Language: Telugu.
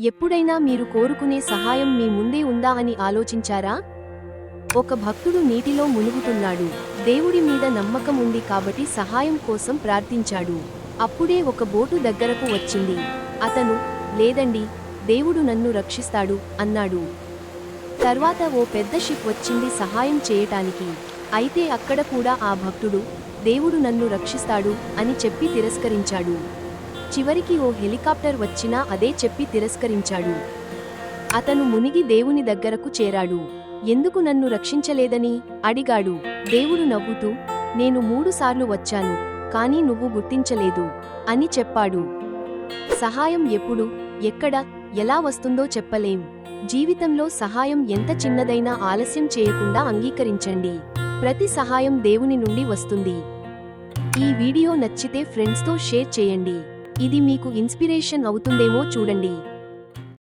ఎప్పుడైనా మీరు కోరుకునే సహాయం మీ ముందే ఉందా అని ఆలోచించారా? ఒక భక్తుడు నీటిలో మునుగుతున్నాడు. దేవుడి మీద నమ్మకం ఉంది కాబట్టి సహాయం కోసం ప్రార్థించాడు. అప్పుడే ఒక బోటు దగ్గరకు వచ్చింది. అతను లేదండి దేవుడు నన్ను రక్షిస్తాడు అన్నాడు. తర్వాత ఓ పెద్ద షిప్ వచ్చింది సహాయం చేయటానికి. అయితే అక్కడ కూడా ఆ భక్తుడు దేవుడు నన్ను రక్షిస్తాడు అని చెప్పి తిరస్కరించాడు. చివరికి ఓ హెలికాప్టర్ వచ్చినా అదే చెప్పి తిరస్కరించాడు. అతను మునిగి దేవుని దగ్గరకు చేరాడు. ఎందుకు నన్ను రక్షించలేదని? అడిగాడు. దేవుడు నవ్వుతూ నేను మూడుసార్లు వచ్చాను కానీ నువ్వు గుర్తించలేదు అని చెప్పాడు. సహాయం ఎప్పుడు ఎక్కడ ఎలా వస్తుందో చెప్పలేం. జీవితంలో సహాయం ఎంత చిన్నదైనా ఆలస్యం చేయకుండా అంగీకరించండి. ప్రతి సహాయం దేవుని నుండి వస్తుంది. ఈ వీడియో నచ్చితే ఫ్రెండ్స్తో షేర్ చేయండి. ఇది మీకు ఇన్స్పిరేషన్ అవుతుందేమో చూడండి.